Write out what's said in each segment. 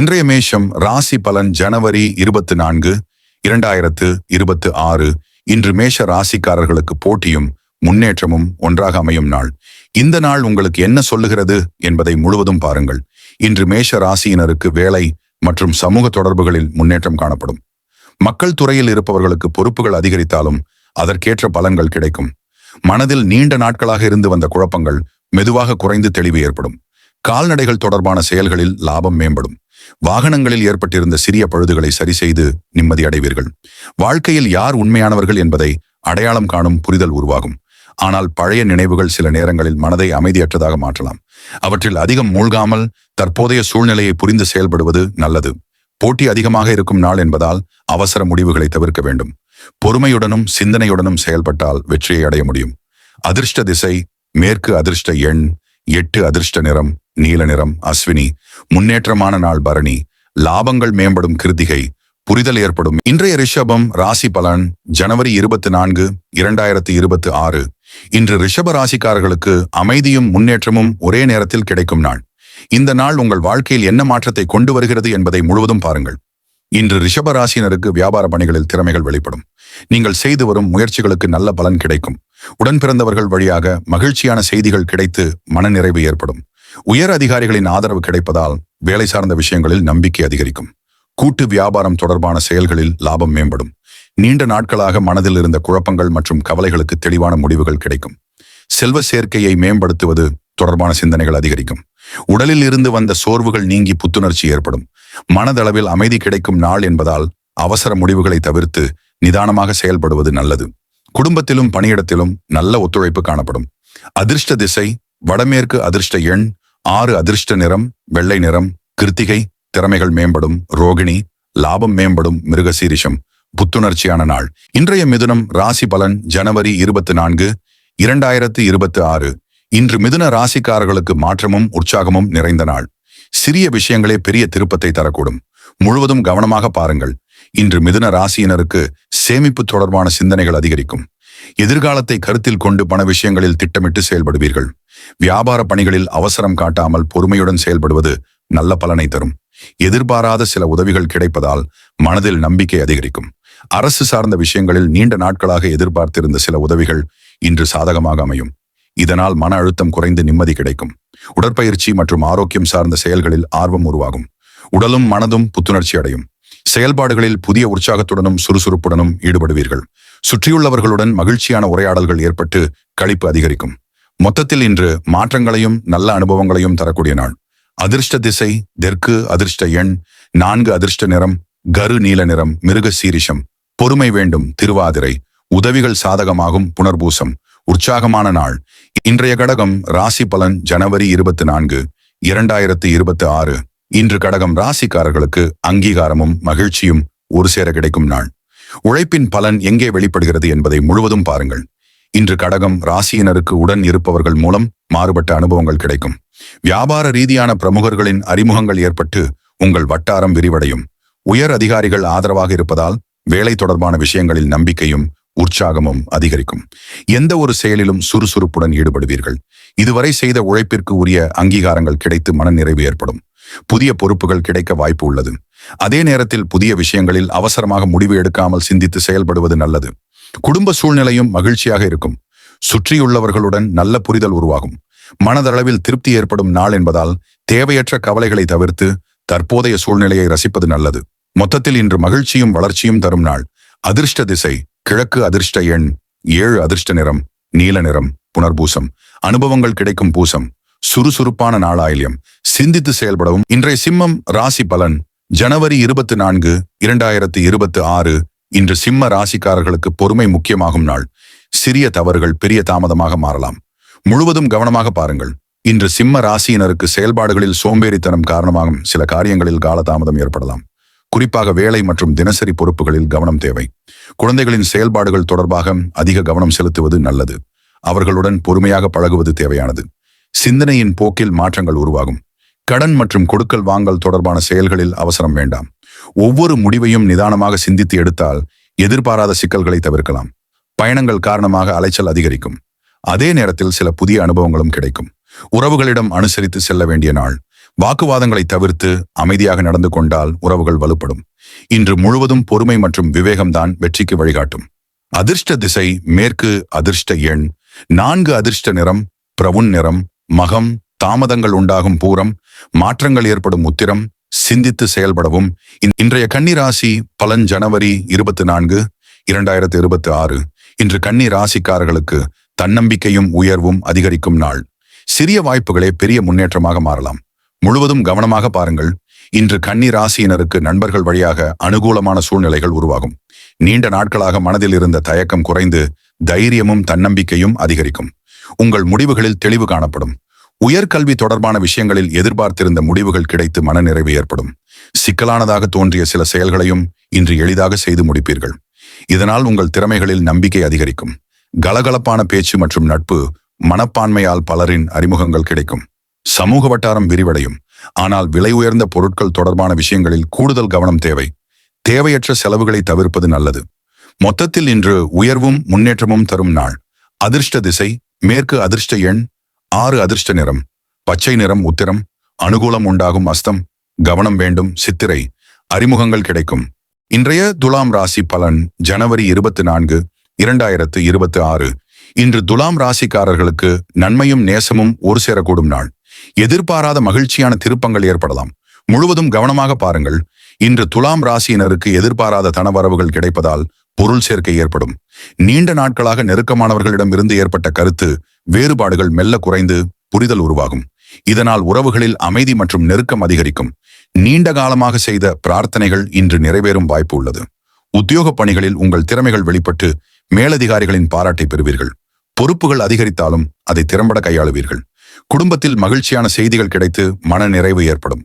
இன்றைய மேஷம் ராசி பலன் ஜனவரி இருபத்தி நான்கு இரண்டாயிரத்து இருபத்து ஆறு. இன்று மேஷ ராசிக்காரர்களுக்கு போட்டியும் முன்னேற்றமும் ஒன்றாக அமையும் நாள். இந்த நாள் உங்களுக்கு என்ன சொல்லுகிறது என்பதை முழுவதும் பாருங்கள். இன்று மேஷ ராசியினருக்கு வேலை மற்றும் சமூக தொடர்புகளில் முன்னேற்றம் காணப்படும். மக்கள் துறையில் இருப்பவர்களுக்கு பொறுப்புகள் அதிகரித்தாலும் அதற்கேற்ற பலன்கள் கிடைக்கும். மனதில் நீண்ட நாட்களாக இருந்து வந்த குழப்பங்கள் மெதுவாக குறைந்து தெளிவு ஏற்படும். கால்நடைகள் தொடர்பான செயல்களில் லாபம் மேம்படும். வாகனங்களில் ஏற்பட்டிருந்த சிறிய பழுதுகளை சரி செய்து நிம்மதி அடைவீர்கள். வாழ்க்கையில் யார் உண்மையானவர்கள் என்பதை அடையாளம் காணும் புரிதல் உருவாகும். ஆனால் பழைய நினைவுகள் சில நேரங்களில் மனதை அமைதியற்றதாக மாற்றலாம். அவற்றில் அதிகம் மூழ்காமல் தற்போதைய சூழ்நிலையை புரிந்து செயல்படுவது நல்லது. போட்டி அதிகமாக இருக்கும் நாள் என்பதால் அவசர முடிவுகளை தவிர்க்க வேண்டும். பொறுமையுடனும் சிந்தனையுடனும் செயல்பட்டால் வெற்றியை அடைய முடியும். அதிர்ஷ்ட திசை மேற்கு அதிர்ஷ்ட எண் எட்டு அதிர்ஷ்ட நிறம் நீல நிறம் அஸ்வினி முன்னேற்றமான நாள் பரணி லாபங்கள் மேம்படும் கிருத்திகை புரிதல் ஏற்படும். இன்றைய ரிஷபம் ராசி பலன் ஜனவரி இருபத்தி நான்கு இரண்டாயிரத்தி இருபத்தி ஆறு. இன்று ரிஷப ராசிக்காரர்களுக்கு அமைதியும் முன்னேற்றமும் ஒரே நேரத்தில் கிடைக்கும் நாள். இந்த நாள் உங்கள் வாழ்க்கையில் என்ன மாற்றத்தை கொண்டு வருகிறது என்பதை முழுவதும் பாருங்கள். இன்று ரிஷப ராசியினருக்கு வியாபார பணிகளில் திறமைகள் வெளிப்படும். நீங்கள் செய்து வரும் முயற்சிகளுக்கு நல்ல பலன் கிடைக்கும். உடன் பிறந்தவர்கள் வழியாக மகிழ்ச்சியான செய்திகள் கிடைத்து மனநிறைவு ஏற்படும். உயர் அதிகாரிகளின் ஆதரவு கிடைப்பதால் வேலை சார்ந்த விஷயங்களில் நம்பிக்கை அதிகரிக்கும். கூட்டு வியாபாரம் தொடர்பான செயல்களில் லாபம் மேம்படும். நீண்ட நாட்களாக மனதில் இருந்த குழப்பங்கள் மற்றும் கவலைகளுக்கு தெளிவான முடிவுகள் கிடைக்கும். செல்வ சேர்க்கையை மேம்படுத்துவது தொடர்பான சிந்தனைகள் அதிகரிக்கும். உடலில் இருந்து வந்த சோர்வுகள் நீங்கி புத்துணர்ச்சி ஏற்படும். மனதளவில் அமைதி கிடைக்கும் நாள் என்பதால் அவசர முடிவுகளை தவிர்த்து நிதானமாக செயல்படுவது நல்லது. குடும்பத்திலும் பணியிடத்திலும் நல்ல ஒத்துழைப்பு காணப்படும். அதிர்ஷ்ட திசை வடமேற்கு அதிர்ஷ்ட எண் ஆறு அதிர்ஷ்ட நிறம் வெள்ளை நிறம் கிருத்திகை திறமைகள் மேம்படும் ரோகிணி லாபம் மேம்படும் மிருகசீரிஷம் புத்துணர்ச்சியான நாள். இன்றைய மிதுனம் ராசி பலன் ஜனவரி இருபத்தி நான்கு இரண்டாயிரத்து இருபத்தி ஆறு. இன்று மிதுன ராசிக்காரர்களுக்கு மாற்றமும் உற்சாகமும் நிறைந்த நாள். சிறிய விஷயங்களே பெரிய திருப்பத்தை தரக்கூடும். முழுவதும் கவனமாக பாருங்கள். இன்று மிதுன ராசியினருக்கு சேமிப்பு தொடர்பான சிந்தனைகள் அதிகரிக்கும். எதிர்காலத்தை கருத்தில் கொண்டு பண விஷயங்களில் திட்டமிட்டு செயல்படுவீர்கள். வியாபார பணிகளில் அவசரம் காட்டாமல் பொறுமையுடன் செயல்படுவது நல்ல பலனை தரும். எதிர்பாராத சில உதவிகள் கிடைப்பதால் மனதில் நம்பிக்கை அதிகரிக்கும். அரசு சார்ந்த விஷயங்களில் நீண்ட நாட்களாக எதிர்பார்த்திருந்த சில உதவிகள் இன்று சாதகமாக அமையும். இதனால் மன அழுத்தம் குறைந்து நிம்மதி கிடைக்கும். உடற்பயிற்சி மற்றும் ஆரோக்கியம் சார்ந்த செயல்களில் ஆர்வம் உருவாகும். உடலும் மனதும் புத்துணர்ச்சி அடையும். செயல்பாடுகளில் புதிய உற்சாகத்துடனும் சுறுசுறுப்புடனும் ஈடுபடுவீர்கள். சுற்றியுள்ளவர்களுடன் மகிழ்ச்சியான உரையாடல்கள் ஏற்பட்டு களிப்பு அதிகரிக்கும். மொத்தத்தில் இன்று மாற்றங்களையும் நல்ல அனுபவங்களையும் தரக்கூடிய நாள். அதிர்ஷ்ட திசை தெற்கு அதிர்ஷ்ட எண் நான்கு அதிர்ஷ்ட நிறம் கரு நீல நிறம் மிருக சீரிஷம். பொறுமை வேண்டும் திருவாதிரை. உதவிகள் சாதகமாகும் புனர்பூசம். உற்சாகமான நாள். இன்றைய கடகம் ராசி பலன் ஜனவரி இருபத்தி நான்கு இரண்டாயிரத்தி இருபத்தி ஆறு. இன்று கடகம் ராசிக்காரர்களுக்கு அங்கீகாரமும் மகிழ்ச்சியும் ஒரு சேர கிடைக்கும் நாள். உழைப்பின் பலன் எங்கே வெளிப்படுகிறது என்பதை முழுவதும் பாருங்கள். இன்று கடகம் ராசியினருக்கு உடன் இருப்பவர்கள் மூலம் மாறுபட்ட அனுபவங்கள் கிடைக்கும். வியாபார ரீதியான பிரமுகர்களின் அறிமுகங்கள் ஏற்பட்டு உங்கள் வட்டாரம் விரிவடையும். உயர் அதிகாரிகள் ஆதரவாக இருப்பதால் வேலை தொடர்பான விஷயங்களில் நம்பிக்கையும் உற்சாகமும் அதிகரிக்கும். எந்த ஒரு செயலிலும் சுறுசுறுப்புடன் ஈடுபடுவீர்கள். இதுவரை செய்த உழைப்பிற்கு உரிய அங்கீகாரங்கள் கிடைத்து மனநிறைவு ஏற்படும். புதிய பொறுப்புகள் கிடைக்க வாய்ப்பு உள்ளது. அதே நேரத்தில் புதிய விஷயங்களில் அவசரமாக முடிவு எடுக்காமல் சிந்தித்து செயல்படுவது நல்லது. குடும்ப சூழ்நிலையும் மகிழ்ச்சியாக இருக்கும். சுற்றியுள்ளவர்களுடன் நல்ல புரிதல் உருவாகும். மனதளவில் திருப்தி ஏற்படும் நாள் என்பதால் தேவையற்ற கவலைகளை தவிர்த்து தற்போதைய சூழ்நிலையை ரசிப்பது நல்லது. மொத்தத்தில் இன்று மகிழ்ச்சியும் வளர்ச்சியும் தரும் நாள். அதிர்ஷ்ட திசை கிழக்கு அதிர்ஷ்ட எண் ஏழு அதிர்ஷ்ட நிறம் நீல நிறம் புனர்பூசம். அனுபவங்கள் கிடைக்கும் பூசம். சுறுசுறுப்பான நாளாயில்யம். சிந்தித்து செயல்படவும். இன்றைய சிம்மம் ராசி பலன். ஜனவரி இருபத்தி நான்கு இரண்டாயிரத்தி இருபத்தி ஆறு இன்று சிம்ம ராசிக்காரர்களுக்கு பொறுமை முக்கியமாகும் நாள். சிறிய தவறுகள் பெரிய தாமதமாக மாறலாம். முழுவதும் கவனமாக பாருங்கள். இன்று சிம்ம ராசியினருக்கு செயல்பாடுகளில் சோம்பேறித்தனம் காரணமாகும். சில காரியங்களில் காலதாமதம் ஏற்படலாம். குறிப்பாக வேலை மற்றும் தினசரி பொறுப்புகளில் கவனம் தேவை. குழந்தைகளின் செயல்பாடுகள் தொடர்பாக அதிக கவனம் செலுத்துவது நல்லது. அவர்களுடன் பொறுமையாக பழகுவது தேவையானது. சிந்தனையின் போக்கில் மாற்றங்கள் உருவாகும். கடன் மற்றும் கொடுக்கல் வாங்கல் தொடர்பான செயல்களில் அவசரம் வேண்டாம். ஒவ்வொரு முடிவையும் நிதானமாக சிந்தித்து எடுத்தால் எதிர்பாராத சிக்கல்களை தவிர்க்கலாம். பயணங்கள் காரணமாக அலைச்சல் அதிகரிக்கும். அதே நேரத்தில் சில புதிய அனுபவங்களும் கிடைக்கும். உறவுகளிடம் அனுசரித்து செல்ல வேண்டிய நாள். வாக்குவாதங்களை தவிர்த்து அமைதியாக நடந்து கொண்டால் உறவுகள் வலுப்படும். இன்று முழுவதும் பொறுமை மற்றும் விவேகம்தான் வெற்றிக்கு வழிகாட்டும். அதிர்ஷ்ட திசை மேற்கு அதிர்ஷ்ட எண். நான்கு அதிர்ஷ்ட நிறம் பிரவுன் நிறம் மகம் தாமதங்கள் உண்டாகும் பூரம் மாற்றங்கள் ஏற்படும் உத்திரம் சிந்தித்து செயல்படவும். இன்றைய கன்னிராசி பலன் ஜனவரி இருபத்தி நான்கு இரண்டாயிரத்தி இருபத்தி ஆறு. இன்று கன்னி ராசிக்காரர்களுக்கு தன்னம்பிக்கையும் உயர்வும் அதிகரிக்கும் நாள். சிறிய வாய்ப்புகளே பெரிய முன்னேற்றமாக மாறலாம். முழுவதும் கவனமாக பாருங்கள். இன்று கன்னி ராசியினருக்கு நண்பர்கள் வழியாக அனுகூலமான சூழ்நிலைகள் உருவாகும். நீண்ட நாட்களாக மனதில் இருந்த தயக்கம் குறைந்து தைரியமும் தன்னம்பிக்கையும் அதிகரிக்கும். உங்கள் முடிவுகளில் தெளிவு காணப்படும். உயர்கல்வி தொடர்பான விஷயங்களில் எதிர்பார்த்திருந்த முடிவுகள் கிடைத்து மனநிறைவு ஏற்படும். சிக்கலானதாக தோன்றிய சில செயல்களையும் இன்று எளிதாக செய்து முடிப்பீர்கள். இதனால் உங்கள் திறமைகளில் நம்பிக்கை அதிகரிக்கும். கலகலப்பான பேச்சு மற்றும் நட்பு மனப்பான்மையால் பலரின் அறிமுகங்கள் கிடைக்கும். சமூக வட்டாரம் விரிவடையும். ஆனால் விலை உயர்ந்த பொருட்கள் தொடர்பான விஷயங்களில் கூடுதல் கவனம் தேவை. தேவையற்ற செலவுகளை தவிர்ப்பது நல்லது. மொத்தத்தில் இன்று உயர்வும் முன்னேற்றமும் தரும் நாள். அதிர்ஷ்ட திசை மேற்கு அதிர்ஷ்ட எண் ஆறு அதிர்ஷ்ட நிறம் பச்சை நிறம் உத்திரம் அனுகூலம் உண்டாகும் அஸ்தம் கவனம் வேண்டும் சித்திரை அறிமுகங்கள் கிடைக்கும். இன்றைய துலாம் ராசி பலன் ஜனவரி இருபத்தி நான்கு இரண்டாயிரத்து இருபத்தி ஆறு. இன்று துலாம் ராசிக்காரர்களுக்கு நன்மையும் நேசமும் ஒரு சேரக்கூடும் நாள். எதிர்பாராத மகிழ்ச்சியான திருப்பங்கள் ஏற்படலாம். முழுவதும் கவனமாக பாருங்கள். இன்று துலாம் ராசியினருக்கு எதிர்பாராத தனவரவுகள் கிடைப்பதால் பொருள் சேர்க்கை ஏற்படும். நீண்ட நாட்களாக நெருக்கமானவர்களிடம் இருந்து ஏற்பட்ட கருத்து வேறுபாடுகள் மெல்ல குறைந்து புரிதல் உருவாகும். இதனால் உறவுகளில் அமைதி மற்றும் நெருக்கம் அதிகரிக்கும். நீண்ட காலமாக செய்த பிரார்த்தனைகள் இன்று நிறைவேறும் வாய்ப்பு உள்ளது. உத்தியோக பணிகளில் உங்கள் திறமைகள் வெளிப்பட்டு மேலதிகாரிகளின் பாராட்டை பெறுவீர்கள். பொறுப்புகள் அதிகரித்தாலும் அதை திறம்பட கையாளுவீர்கள். குடும்பத்தில் மகிழ்ச்சியான செய்திகள் கிடைத்து மன நிறைவு ஏற்படும்.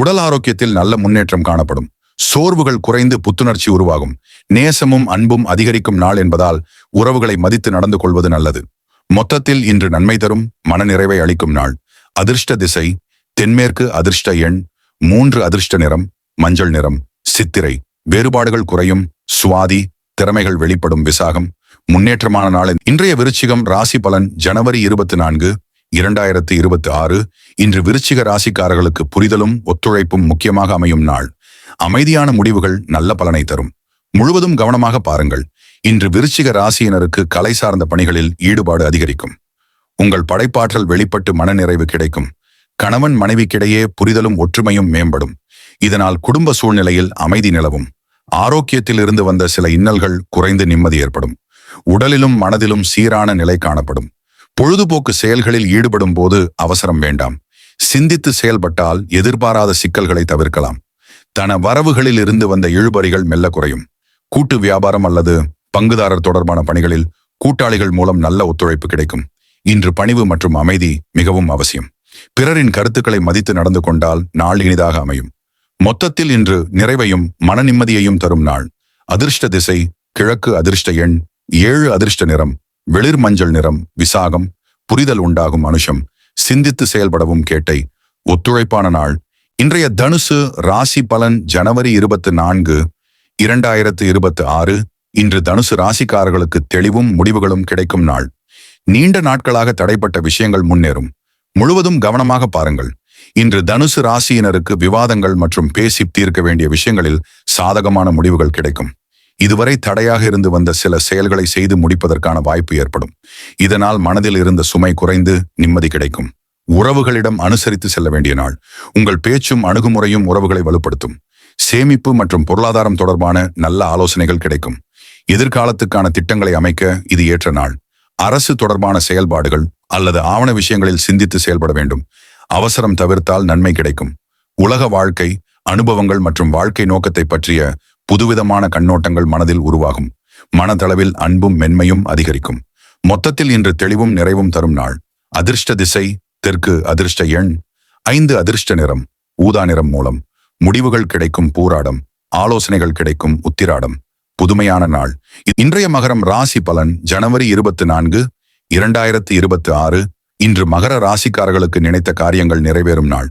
உடல் ஆரோக்கியத்தில் நல்ல முன்னேற்றம் காணப்படும். சோர்வுகள் குறைந்து புத்துணர்ச்சி உருவாகும். நேசமும் அன்பும் அதிகரிக்கும் நாள் என்பதால் உறவுகளை மதித்து நடந்து கொள்வது நல்லது. மொத்தத்தில் இன்று நன்மை தரும் மனநிறைவை அளிக்கும் நாள். அதிர்ஷ்ட திசை தென்மேற்கு அதிர்ஷ்ட எண் மூன்று அதிர்ஷ்ட நிறம் மஞ்சள் நிறம் சித்திரை. வேறுபாடுகள் குறையும் சுவாதி திறமைகள் வெளிப்படும் விசாகம். முன்னேற்றமான நாள் இன்றைய விருச்சிகம் ராசி பலன் ஜனவரி இருபத்தி நான்கு இரண்டாயிரத்து இருபத்தி ஆறு. இன்று விருச்சிக ராசிக்காரர்களுக்கு புரிதலும் ஒத்துழைப்பும் முக்கியமாக அமையும் நாள். அமைதியான முடிவுகள் நல்ல பலனை தரும். முழுவதும் கவனமாக பாருங்கள். இன்று விருச்சிக ராசியினருக்கு கலை சார்ந்த பணிகளில் ஈடுபாடு அதிகரிக்கும். உங்கள் படைப்பாற்றல் வெளிப்பட்டு மனநிறைவு கிடைக்கும். கணவன் மனைவிக்கிடையே புரிதலும் ஒற்றுமையும் மேம்படும். இதனால் குடும்ப சூழ்நிலையில் அமைதி நிலவும். ஆரோக்கியத்தில் இருந்து வந்த சில இன்னல்கள் குறைந்து நிம்மதி ஏற்படும். உடலிலும் மனதிலும் சீரான நிலை காணப்படும். பொழுதுபோக்கு செயல்களில் ஈடுபடும் போது அவசரம் வேண்டாம். சிந்தித்து செயல்பட்டால் எதிர்பாராத சிக்கல்களை தவிர்க்கலாம். தன வரவுகளில் இருந்து வந்த இழுபறிகள் மெல்ல குறையும். கூட்டு வியாபாரம் அல்லது பங்குதாரர் தொடர்பான பணிகளில் கூட்டாளிகள் மூலம் நல்ல ஒத்துழைப்பு கிடைக்கும். இன்று பணிவு மற்றும் அமைதி மிகவும் அவசியம். பிறரின் கருத்துக்களை மதித்து நடந்து கொண்டால் நாள் இனிதாக அமையும். மொத்தத்தில் இன்று நிறைவையும் மன நிம்மதியையும் தரும் நாள். அதிர்ஷ்ட திசை கிழக்கு அதிர்ஷ்ட எண் ஏழு அதிர்ஷ்ட நிறம் வெளிர் மஞ்சள் நிறம் விசாகம் புரிதல் உண்டாகும் அனுஷம். சிந்தித்து செயல்படவும் கேட்டை. ஒத்துழைப்பான நாள். இன்றைய தனுசு ராசி பலன் ஜனவரி இருபத்தி நான்கு இரண்டாயிரத்து இருபத்தி ஆறு இன்று தனுசு ராசிக்காரர்களுக்கு தெளிவும் முடிவுகளும் கிடைக்கும் நாள். நீண்ட நாட்களாக தடைப்பட்ட விஷயங்கள் முன்னேறும். முழுவதும் கவனமாக பாருங்கள். இன்று தனுசு ராசியினருக்கு விவாதங்கள் மற்றும் பேசி தீர்க்க வேண்டிய விஷயங்களில் சாதகமான முடிவுகள் கிடைக்கும். இதுவரை தடையாக இருந்து வந்த சில செயல்களை செய்து முடிப்பதற்கான வாய்ப்பு ஏற்படும். இதனால் மனதில் இருந்த சுமை குறைந்து நிம்மதி கிடைக்கும். உறவுகளிடம் அனுசரித்து செல்ல வேண்டிய நாள். உங்கள் பேச்சும் அணுகுமுறையும் உறவுகளை வலுப்படுத்தும். சேமிப்பு மற்றும் பொருளாதாரம் தொடர்பான நல்ல ஆலோசனைகள் கிடைக்கும். எதிர்காலத்துக்கான திட்டங்களை அமைக்க இது ஏற்ற நாள். அரசு தொடர்பான செயல்பாடுகள் அல்லது ஆவண விஷயங்களில் சிந்தித்து செயல்பட வேண்டும். அவசரம் தவிர்த்தால் நன்மை கிடைக்கும். உலக வாழ்க்கை அனுபவங்கள் மற்றும் வாழ்க்கை நோக்கத்தை பற்றிய புதுவிதமான கண்ணோட்டங்கள் மனதில் உருவாகும். மனதளவில் அன்பும் மென்மையும் அதிகரிக்கும். மொத்தத்தில் இன்று தெளிவும் நிறைவும் தரும் நாள். அதிர்ஷ்ட திசை தெற்கு அதிர்ஷ்ட எண் ஐந்து அதிர்ஷ்ட நிறம் ஊதா நிறம் மூலம் முடிவுகள் கிடைக்கும் பூராடம் ஆலோசனைகள் கிடைக்கும் உத்திராடம் புதுமையான நாள். இன்றைய மகரம் ராசி பலன் ஜனவரி இருபத்தி நான்கு இரண்டாயிரத்து இருபத்தி ஆறு இன்று மகர ராசிக்காரர்களுக்கு நினைத்த காரியங்கள் நிறைவேறும் நாள்.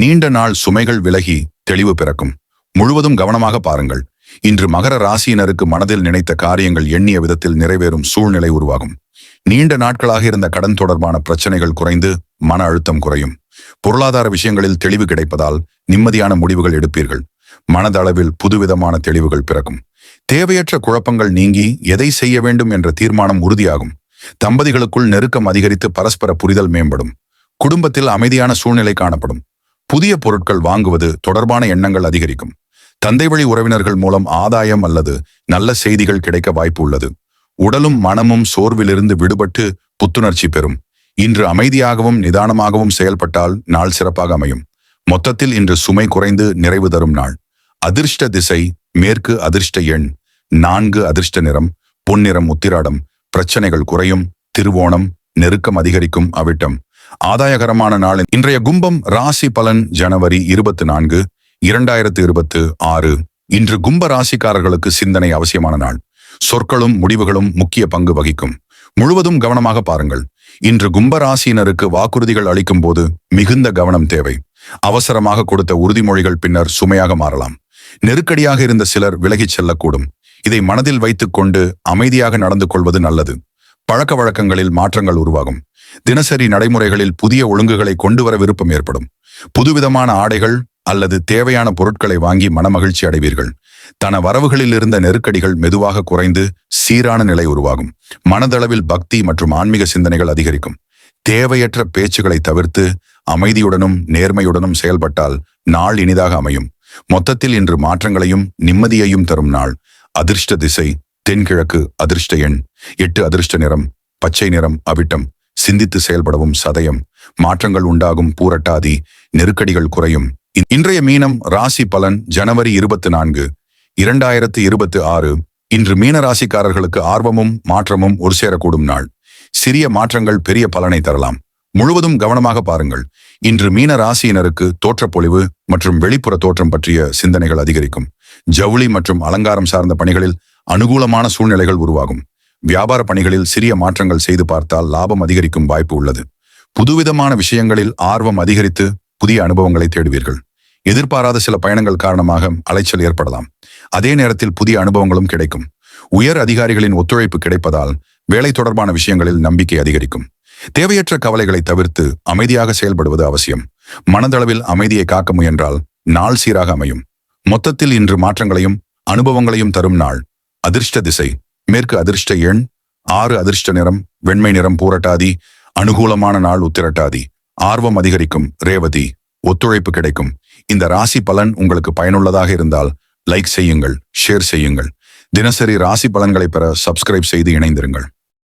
நீண்ட நாள் சுமைகள் விலகி தெளிவு பிறக்கும். முழுவதும் கவனமாக பாருங்கள். இன்று மகர ராசியினருக்கு மனதில் நினைத்த காரியங்கள் எண்ணிய விதத்தில் நிறைவேறும் சூழ்நிலை உருவாகும். நீண்ட நாட்களாக இருந்த கடன் தொடர்பான பிரச்சனைகள் குறைந்து மன அழுத்தம் குறையும். பொருளாதார விஷயங்களில் தெளிவு கிடைப்பதால் நிம்மதியான முடிவுகள் எடுப்பீர்கள். மனதளவில் புதுவிதமான தெளிவுகள் பிறக்கும். தேவையற்ற குழப்பங்கள் நீங்கி எதை செய்ய வேண்டும் என்ற தீர்மானம் உறுதியாகும். தம்பதிகளுக்குள் நெருக்கம் அதிகரித்து பரஸ்பர புரிதல் மேம்படும். குடும்பத்தில் அமைதியான சூழ்நிலை காணப்படும். புதிய பொருட்கள் வாங்குவது தொடர்பான எண்ணங்கள் அதிகரிக்கும். தந்தை வழி உறவினர்கள் மூலம் ஆதாயம் அல்லது நல்ல செய்திகள் கிடைக்க வாய்ப்பு உள்ளது. உடலும் மனமும் சோர்விலிருந்து விடுபட்டு புத்துணர்ச்சி பெறும். இன்று அமைதியாகவும் நிதானமாகவும் செயல்பட்டால் நாள் சிறப்பாக அமையும். மொத்தத்தில் இன்று சுமை குறைந்து நிறைவு தரும் நாள். அதிர்ஷ்ட திசை மேற்கு அதிர்ஷ்ட எண் நான்கு அதிர்ஷ்ட நிறம் பொன்னிறம் உத்திராடம் பிரச்சனைகள் குறையும் திருவோணம் நெருக்கம் அதிகரிக்கும் அவிட்டம். ஆதாயகரமான நாள் இன்றைய கும்பம் ராசி பலன் ஜனவரி இருபத்தி நான்கு இரண்டாயிரத்து இருபத்து ஆறு. இன்று கும்ப ராசிக்காரர்களுக்கு சிந்தனை அவசியமான நாள். சொற்களும் முடிவுகளும் முக்கிய பங்கு வகிக்கும். முழுவதும் கவனமாக பாருங்கள். இன்று கும்பராசியினருக்கு வாக்குறுதிகள் அளிக்கும் போது மிகுந்த கவனம் தேவை. அவசரமாக கொடுத்த உறுதிமொழிகள் பின்னர் சுமையாக மாறலாம். நெருக்கடியாக இருந்த சிலர் விலகிச் செல்லக்கூடும். இதை மனதில் வைத்துக் கொண்டு அமைதியாக நடந்து கொள்வது நல்லது. பழக்க வழக்கங்களில் மாற்றங்கள் உருவாகும். தினசரி நடைமுறைகளில் புதிய ஒழுங்குகளை கொண்டு வர விருப்பம் ஏற்படும். புதுவிதமான ஆடைகள் அல்லது தேவையான பொருட்களை வாங்கி மனமகிழ்ச்சி அடைவீர்கள். தன வரவுகளில் இருந்த நெருக்கடிகள் மெதுவாக குறைந்து சீரான நிலை உருவாகும். மனதளவில் பக்தி மற்றும் ஆன்மீக சிந்தனைகள் அதிகரிக்கும். தேவையற்ற பேச்சுகளை தவிர்த்து அமைதியுடனும் நேர்மையுடனும் செயல்பட்டால் நாள் இனிதாக அமையும். மொத்தத்தில் இன்று மாற்றங்களையும் நிம்மதியையும் தரும் நாள். அதிர்ஷ்ட திசை தென்கிழக்கு அதிர்ஷ்ட எண் எட்டு அதிர்ஷ்ட நிறம் பச்சை நிறம் அவிட்டம். சிந்தித்து செயல்படவும் சதயம். மாற்றங்கள் உண்டாகும் பூரட்டாதி நெருக்கடிகள் குறையும். இன்றைய மீனம் ராசி பலன் ஜனவரி இருபத்தி நான்கு இரண்டாயிரத்து இருபத்தி ஆறு. இன்று மீன ராசிக்காரர்களுக்கு ஆர்வமும் மாற்றமும் ஒரு சேரக்கூடும் நாள். சிறிய மாற்றங்கள் பெரிய பலனை தரலாம். முழுவதும் கவனமாக பாருங்கள். இன்று மீன ராசியினருக்கு தோற்றப்பொழிவு மற்றும் வெளிப்புற தோற்றம் பற்றிய சிந்தனைகள் அதிகரிக்கும். ஜவுளி மற்றும் அலங்காரம் சார்ந்த பணிகளில் அனுகூலமான சூழ்நிலைகள் உருவாகும். வியாபார பணிகளில் சிறிய மாற்றங்கள் செய்து பார்த்தால் லாபம் அதிகரிக்கும் வாய்ப்பு உள்ளது. புதுவிதமான விஷயங்களில் ஆர்வம் அதிகரித்து புதிய அனுபவங்களை தேடுவீர்கள். எதிர்பாராத சில பயணங்கள் காரணமாக அலைச்சல் ஏற்படலாம். அதே நேரத்தில் புதிய அனுபவங்களும் கிடைக்கும். உயர் அதிகாரிகளின் ஒத்துழைப்பு கிடைப்பதால் வேலை தொடர்பான விஷயங்களில் நம்பிக்கை அதிகரிக்கும். தேவையற்ற கவலைகளை தவிர்த்து அமைதியாக செயல்படுவது அவசியம். மனதளவில் அமைதியை காக்க முயன்றால் நாள் சீராக அமையும். மொத்தத்தில் இன்று மாற்றங்களையும் அனுபவங்களையும் தரும் நாள். அதிர்ஷ்ட திசை மேற்கு அதிர்ஷ்ட எண் ஆறு அதிர்ஷ்ட நிறம் வெண்மை நிறம் பூரட்டாதி அனுகூலமான நாள் உத்திரட்டாதி. ஆர்வம் அதிகரிக்கும் ரேவதி. ஒத்துழைப்பு கிடைக்கும். இந்த ராசி பலன் உங்களுக்கு பயனுள்ளதாக இருந்தால் லைக் செய்யுங்கள் ஷேர் செய்யுங்கள். தினசரி ராசி பலன்களை பெற சப்ஸ்கிரைப் செய்து இணைந்திருங்கள்.